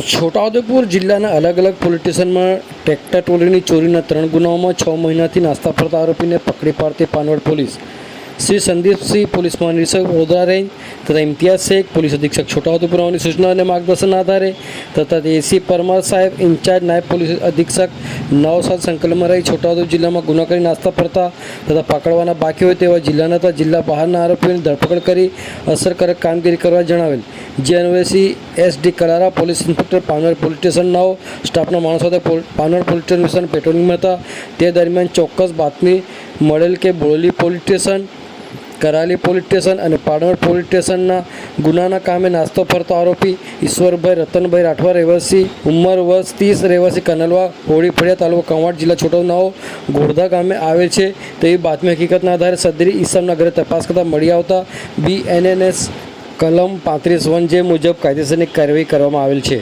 છોટાઉદેપુર જિલ્લાના અલગ અલગ પોલીસ સ્ટેશનમાં ટ્રેક્ટર ટ્રોલીની ચોરીના ત્રણ ગુનાઓમાં છ મહિનાથી નાસ્તા ફરતા આરોપીને પકડી પાડતી પાનવડ પોલીસ. શ્રી સંદીપસિંહ પોલીસ મહાનિરીક્ષક વડોદરા રેન્જ તથા ઇમ્તિયાઝ શેખ પોલીસ અધિક્ષક છોટાઉદેપુર સૂચના અને માર્ગદર્શન આધારે તથા એસી પરમાર સાહેબ ઇન્ચાર્જ નાયબ પોલીસ અધિક્ષક નવસાદ સંકલનમાં રહી છોટાઉદેપુર જિલ્લામાં ગુના કરી નાસ્તા ફરતા તથા પકડવાના બાકી હોય તેવા જિલ્લાના તથા જિલ્લા બહારના આરોપીઓની ધરપકડ કરી અસરકારક કામગીરી કરવા જણાવેલ. જે અન્વયસી S D Kalara police inspector Panvad police સ્ટેશનનાઓ સ્ટાફના માણસો સાથે પોલ- પોલીસ સ્ટેશન પેટ્રોલિંગમાં હતા. તે દરમિયાન ચોક્કસ બાતમી મળેલ કે Borli police station, Karali police station અને પાનવડ પોલીસ સ્ટેશનના ગુનાના કામે નાસ્તો ફરતો આરોપી ઈશ્વરભાઈ, રતનભાઈ રાઠવા રહેવાસી, ઉંમર વર્ષ ત્રીસ, રહેવાસી કનલવા હોળી ફળિયા તાલુકો કવાંટ જિલ્લા છોટાઉનાઓ ગોરધા ગામે આવેલ છે. તેવી બાતમી હકીકતના આધારે સદરી ઈસમના ઘરે તપાસ કરતાં મળી આવતા બી એનએનએસ કલમ પાંત્રીસ વન જે મુજબ કાયદેસરની કાર્યવાહી કરવામાં આવેલ છે.